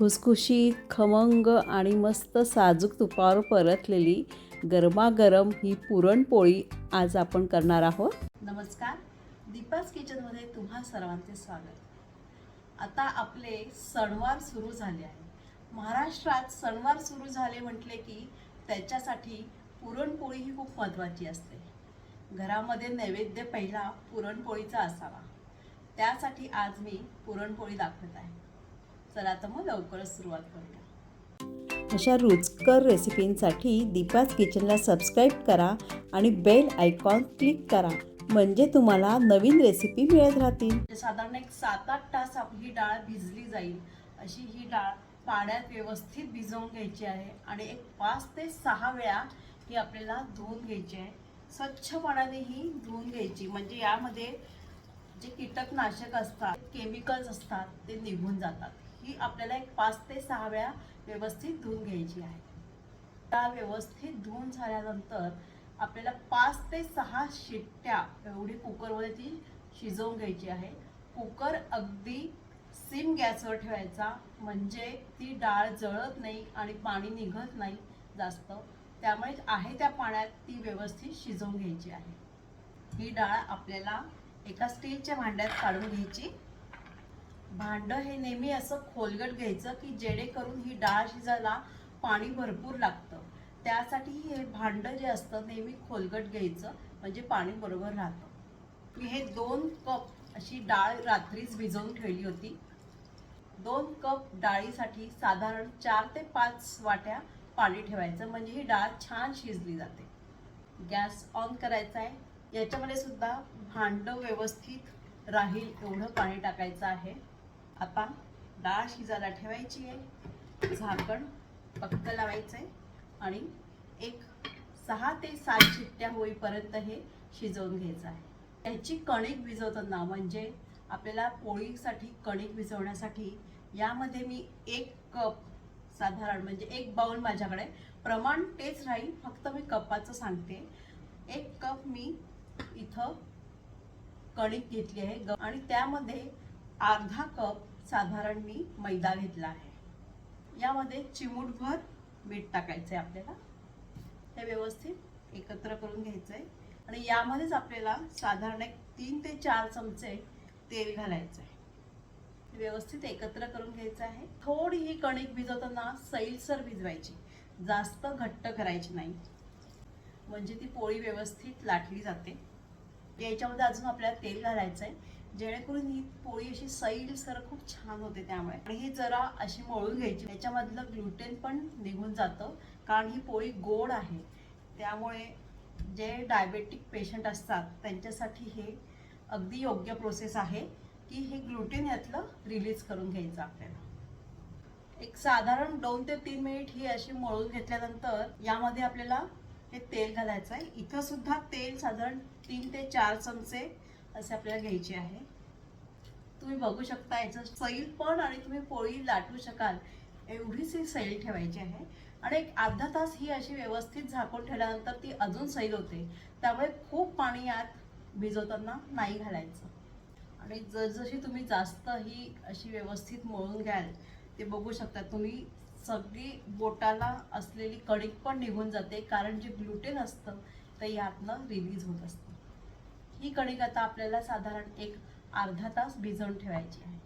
खुसखुशीत खमंग आणि मस्त साजूक तुपावर परतलेली गरमागरम ही पुरणपोळी आज आपण करणार आहोत. नमस्कार. दीपास किचनमध्ये तुम्हा सर्वांचे स्वागत. आता आपले सणवार सुरू झाले आहे. महाराष्ट्रात सणवार सुरू झाले म्हटले की त्याच्यासाठी पुरणपोळी ही खूप महत्त्वाची असते. घरामध्ये नैवेद्य पहिला पुरणपोळीचा असावा. त्यासाठी आज मी पुरणपोळी दाखवत आहे. चला तर मग लवकरच सुरुवात करूया. अशा रुचकर रेसिपींसाठी दीपाच किचनला सबस्क्राईब करा आणि बेल आयकॉन क्लिक करा. म्हणजे तुम्हाला नवीन रेसिपी मिळत राहतील. साधारण एक सात आठ तास ही डाळ भिजली जाईल. अशी ही डाळ पाण्यात व्यवस्थित भिजवून घ्यायची आहे आणि एक पाच ते सहा वेळा ही आपल्याला धुवून घ्यायची आहे. स्वच्छ पाण्याने ही धुवून घ्यायची. म्हणजे यामध्ये जे कीटकनाशक असतात केमिकल्स असतात ते निघून जातात. ही आपल्याला एक पाच ते सहा वेळा व्यवस्थित धुवून घ्यायची आहे. त्या व्यवस्थित धुवून झाल्यानंतर आपल्याला पाच ते सहा शिट्ट्या एवढी कुकरमध्ये ती शिजवून घ्यायची आहे. कुकर अगदी सिम गॅसवर ठेवायचा म्हणजे ती डाळ जळत नाही आणि पाणी निघत नाही जास्त. त्यामुळे आहे त्या पाण्यात ती व्यवस्थित शिजवून घ्यायची आहे. ही डाळ आपल्याला एका स्टीलच्या भांड्यात काढून घ्यायची. भांडं हे नेहमी असं खोलगट घ्यायचं की जेणेकरून ही डाळ शिजायला पाणी भरपूर लागतं. त्यासाठी हे भांडं जे असतं नेहमी खोलगट घ्यायचं म्हणजे पाणी बरोबर राहतं. मी हे दोन कप अशी डाळ रात्रीच भिजवून ठेवली होती. दोन कप डाळीसाठी साधारण चार ते पाच वाट्या पाणी ठेवायचं म्हणजे ही डाळ छान शिजली जाते. गॅस ऑन करायचा आहे. याच्यामध्ये सुद्धा भांडं व्यवस्थित राहील एवढं पाणी टाकायचं आहे. आता डाळ शिजायला ठेवायची आहे झाकण पक्क लावायचं आहे आणि एक सहा ते सात शिट्ट्या होईपर्यंत हे शिजवून घ्यायचं आहे. त्याची कणिक भिजवताना म्हणजे आपल्याला पोळीसाठी कणिक भिजवण्यासाठी यामध्ये मी एक कप साधारण म्हणजे एक बाउल माझ्याकडे प्रमाण तेच राहील फक्त मी कपाचं सांगते. एक कप मी इथं कणिक घेतली आहे. ग- आणि त्यामध्ये अर्धा कप साधारण मी मैदा घेतला आहे. यामध्ये चिमूटभर मीठ टाकायचं आहे आपल्याला. हे व्यवस्थित एकत्र करून घ्यायचं आहे आणि यामध्येच आपल्याला साधारण एक तीन ते चार चमचे तेल घालायचं आहे व्यवस्थित एकत्र करून घ्यायचं आहे. थोडी ही कणिक भिजवताना सैलसर भिजवायची. जास्त घट्ट करायची नाही. म्हणजे ती पोळी व्यवस्थित लाटली जाते. याच्यामध्ये अजून आपल्याला तेल घालायचं आहे जेणेकरून ही पोळी अशी सैलसर खूप छान होते त्यामुळे. आणि ही जरा अशी मळून घ्यायची. याच्यामधलं ग्लुटेन पण निघून जातं. कारण ही पोळी गोड आहे. त्यामुळे जे डायबेटिक पेशंट असतात त्यांच्यासाठी हे अगदी योग्य प्रोसेस आहे की हे ग्लुटेन यातलं रिलीज करून घ्यायचं आपल्याला. एक साधारण दोन ते तीन मिनिट ही अशी मळून घेतल्यानंतर यामध्ये आपल्याला हे तेल घालायचं आहे इथं सुद्धा तेल साधारण तीन ते चार चमचे असे आपल्याला घ्यायचे आहे. तुम्ही बघू शकता याचं सैल पण आणि तुम्ही पोळी लाटू शकाल एवढीच ही सैल ठेवायची आहे. आणि एक अर्धा तास ही अशी व्यवस्थित झाकून ठेवल्यानंतर ती अजून सैल होते. त्यामुळे खूप पाणी यात भिजवताना नाही घालायचं. आणि जसजशी तुम्ही जास्त ही अशी व्यवस्थित मळून घ्याल ते बघू शकता तुम्ही सगळी बोटाला असलेली कणिक पण निघून जाते. कारण जे ग्लुटेन असतं ते यातनं रिलीज होत असतं. ही कणिक आता आपल्याला साधारण एक अर्धा तास भिजवून ठेवायची आहे.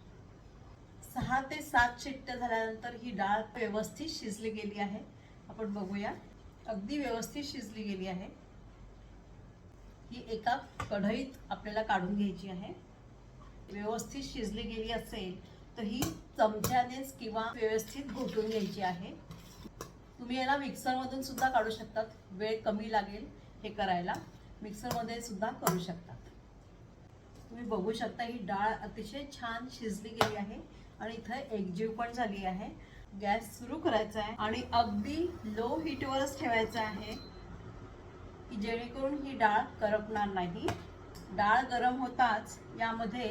सहा ते सात शिट्ट झाल्यानंतर ही डाळ व्यवस्थित शिजली गेली आहे. आपण बघूया. अगदी व्यवस्थित शिजली गेली आहे. ही एका कढईत आपल्याला काढून घ्यायची आहे. व्यवस्थित शिजली गेली असेल तर ही चमच्यानेच किंवा व्यवस्थित घोटून घ्यायची आहे. तुम्ही याला मिक्सरमधून सुद्धा काढू शकतात. वेळ कमी लागेल हे करायला. मिक्सरमध्ये सुद्धा करू शकतात. तुम्ही बघू शकता ही डाळ अतिशय छान शिजली गेली आहे आणि इथं एकजीव पण झाली आहे. गॅस सुरू करायचा आहे आणि अगदी लो हीटवरच ठेवायचं आहे की जेणेकरून ही डाळ करपणार नाही. डाळ गरम होताच यामध्ये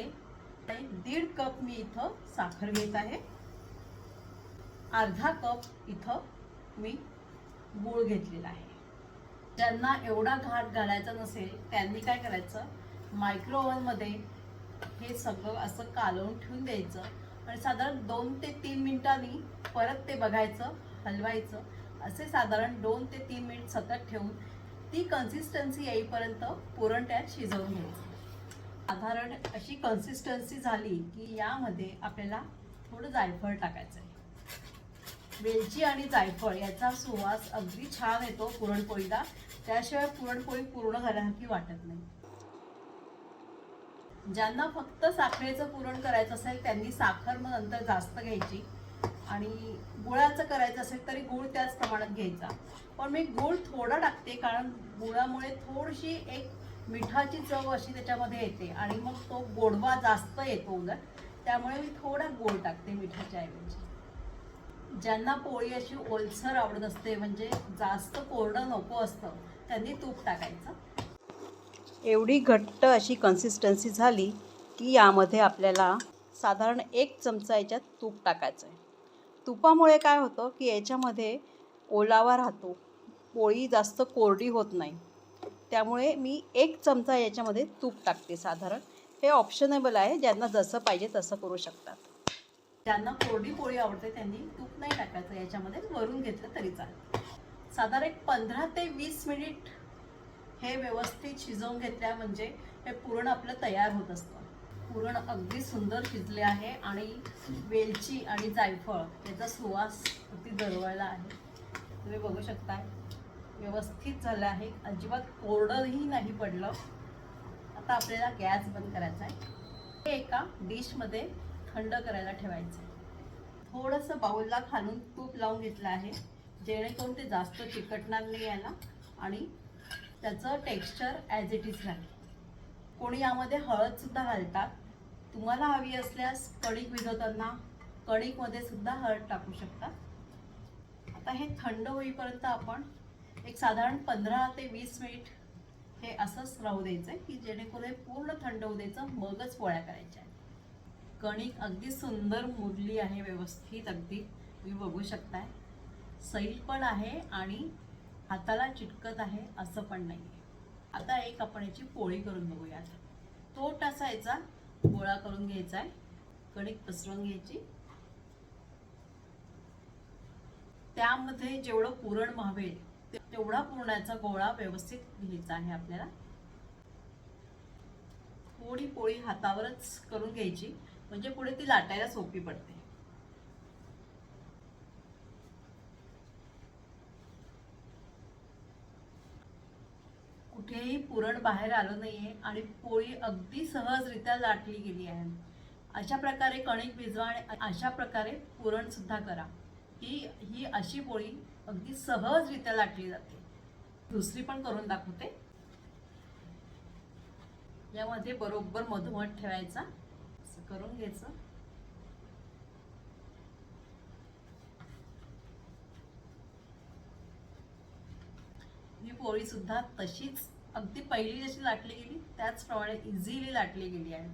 दीड कप मी इथं साखर घेत आहे. अर्धा कप इथं मी गूळ घेतलेला आहे. ज्यांना एवढा घाट घालायचा नसेल त्यांनी काय करायचं? मायक्रो ओव्हनमध्ये हे सगळं असं कालवून ठेवून द्यायचं आणि साधारण दोन ते तीन मिनिटांनी परत ते बघायचं हलवायचं. असे साधारण दोन ते तीन मिनिट सतत ठेवून ती कन्सिस्टन्सी येईपर्यंत पुरण त्यात शिजवून घ्यायचं. साधारण अशी कन्सिस्टन्सी झाली की यामध्ये आपल्याला थोडं जायफळ टाकायचं आहे वेलची आणि जायफळ याचा सुवास अगदी छान येतो पुरणपोळीला. त्याशिवाय पुरणपोळी पूर्ण झाल्यासारखी वाटत नाही. ज्यांना फक्त साखरेचं पुरण करायचं असेल त्यांनी साखर मग नंतर जास्त घ्यायची. आणि गुळाचं करायचं असेल तरी गुळ त्याच प्रमाणात घ्यायचा. पण मी गुळ थोडा टाकते कारण गुळामुळे थोडीशी एक मिठाची चव अशी त्याच्यामध्ये येते. आणि मग तो गोडवा जास्त येतो उलट. त्यामुळे मी थोडा गोड टाकते मिठाच्या ऐवजी. ज्यांना पोळी अशी ओलसर आवडत असते म्हणजे जास्त कोरडं नको असतं त्यांनी तूप टाकायचं. एवढी घट्ट अशी कन्सिस्टन्सी झाली की यामध्ये आपल्याला साधारण एक चमचा याच्यात तूप टाकायचं आहे तुपामुळे काय होतं की याच्यामध्ये ओलावा राहतो पोळी जास्त कोरडी होत नाही. त्यामुळे मी एक चमचा याच्यामध्ये तूप टाकते साधारण. हे ऑप्शनेबल आहे ज्यांना जसं पाहिजे तसं करू शकतात. ज्यांना कोरडी पोळी आवडते त्यांनी तूप नाही टाकायचं याच्यामध्ये वरून घेतलं तरी चालेल. साधारण एक पंधरा ते वीस मिनिट हे व्यवस्थित शिजवून घेतल्या म्हणजे हे पुरण आपलं तयार होत असतं. पुरण अगदी सुंदर शिजले आहे आणि वेलची आणि जायफळ याचा सुवास अगदी दरवळला आहे. तुम्ही बघू शकता व्यवस्थित झालं आहे. अजिबात कोरडंही नाही पडलं. आता आपल्याला गॅस बंद करायचा आहे. हे एका डिशमध्ये थंड करायला ठेवायचं. आहे थोडंसं बाऊलला खालून तूप लावून घेतलं आहे जेणेकरून ते जास्त चिकटणार नाही याला आणि त्याचं टेक्स्चर ॲज इट इज राहील. कोणी यामध्ये हळदसुद्धा घालतात. तुम्हाला हवी असल्यास कणिक भिजवताना कणिकमध्ये सुद्धा हळद टाकू शकता. आता हे थंड होईपर्यंत आपण एक साधारण पंधरा ते वीस मिनिट हे असंच राहू द्यायचं आहे की जेणेकरून हे पूर्ण थंड होऊ द्यायचं मगच पोळ्या करायच्या आहेत. कणिक अगदी सुंदर मुरली आहे व्यवस्थित अगदी तुम्ही बघू शकताय. सैल पण आहे आणि हाताला चिटकत आहे असं पण नाही आता एक आपण याची पोळी करून बघूयात. तो टासायचा गोळा करून घ्यायचा आहे कणिक पसरवून घ्यायची. त्यामध्ये जेवढं पुरण व्हावे तेवढा पुरणाचा गोळा व्यवस्थित घ्यायचा आहे आपल्याला. थोडी पोळी हातावरच करून घ्यायची. म्हणजे पुढे ती लाटायला सोपी पडते. कुठेही पुरण बाहेर आलं नाहीये आणि पोळी अगदी सहजरित्या लाटली गेली आहे. अशा प्रकारे कणिक भिजवा आणि अशा प्रकारे पुरण सुद्धा करा. ही ही अशी पोळी अगदी सहजरित्या लाटली जाते. दुसरी पण करून दाखवते. यामध्ये बरोबर मधोमध ठेवायचा. असं करून घ्यायचं. ही पोळी सुद्धा तशीच अगदी पहिली जशी लाटली गेली त्याचप्रमाणे इझिली लाटली गेली आहे.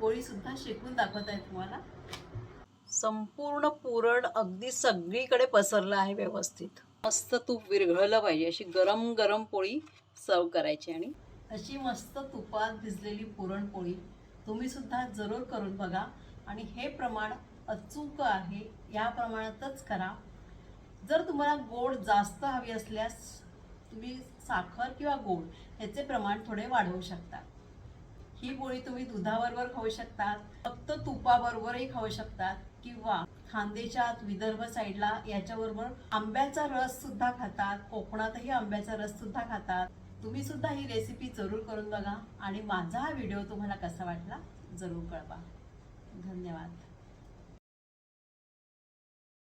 पोळी सुद्धा शेकून दाखवत आहे तुम्हाला. संपूर्ण पुरण अगदी सगळीकडे पसरलं आहे व्यवस्थित. मस्त तूप विरघळलं पाहिजे अशी गरम गरम पोळी सर्व करायची आणि अशी मस्त तुपात भिजलेली पुरणपोळी. तुम्ही सुद्धा जरूर करून बघा. आणि हे प्रमाण अचूक आहे या प्रमाणातच करा. जर तुम्हाला गोड जास्त हवी असल्यास तुम्ही साखर किंवा गोड ह्याचे प्रमाण थोडे वाढवू शकता. ही पोळी तुम्ही दुधाबरोबर खाऊ शकतात फक्त तुपाबरोबरही खाऊ शकतात किंवा खानदेशात विदर्भ साईडला याच्याबरोबर आंब्याचा रस सुद्धा खातात कोकणातही आंब्याचा रस सुद्धा खातात. तुम्ही सुद्धा ही रेसिपी जरूर करून बघा आणि माझा हा व्हिडिओ तुम्हाला कसा वाटला जरूर कळवा. धन्यवाद.